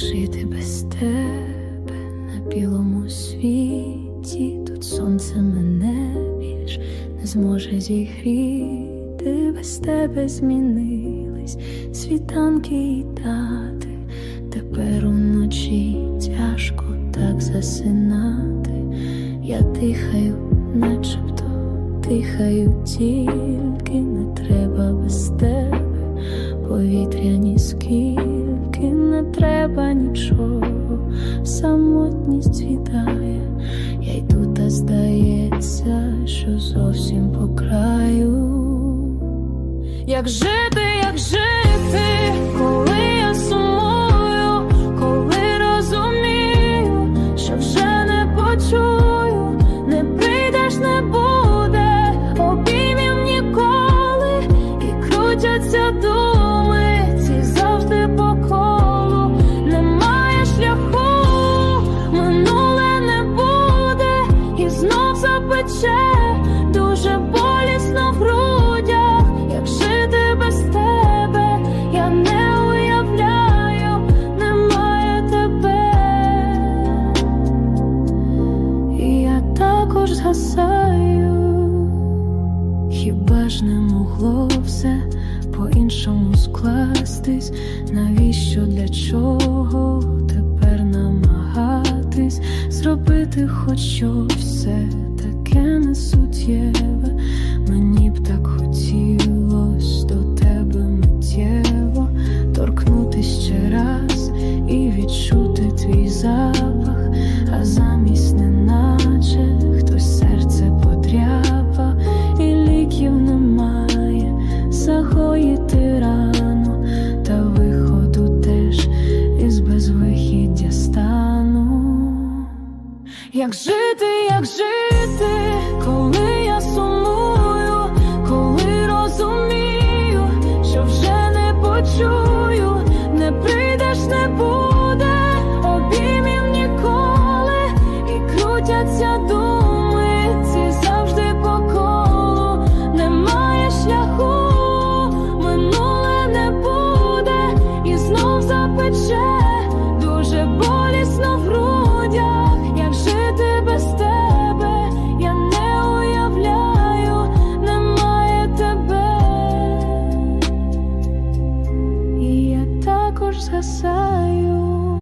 жити без тебе на білому світі, тут сонце мене більш не зможе зігріти, без тебе змінились світанки і дати. Тепер уночі тяжко так засинати. Я дихаю, начебто дихаю, тільки світає, я йду, та здається, що зовсім по краю. Як жити, запече дуже болісно в грудях, як жити без тебе, я не уявляю, немає тебе, і я також згасаю. Хіба ж не могло все по-іншому скластись? Навіщо для чого тепер намагатись зробити хоч щось все таке несуттєве? Мені б так хотілось до тебе миттєво торкнутись ще раз і відчути твій запах, а замість неначе хтось серце подряпав, і ліків немає, загоїти рану, та виходу теж із безвихіддя стану. Як жити, як жити? stay para sa'yo.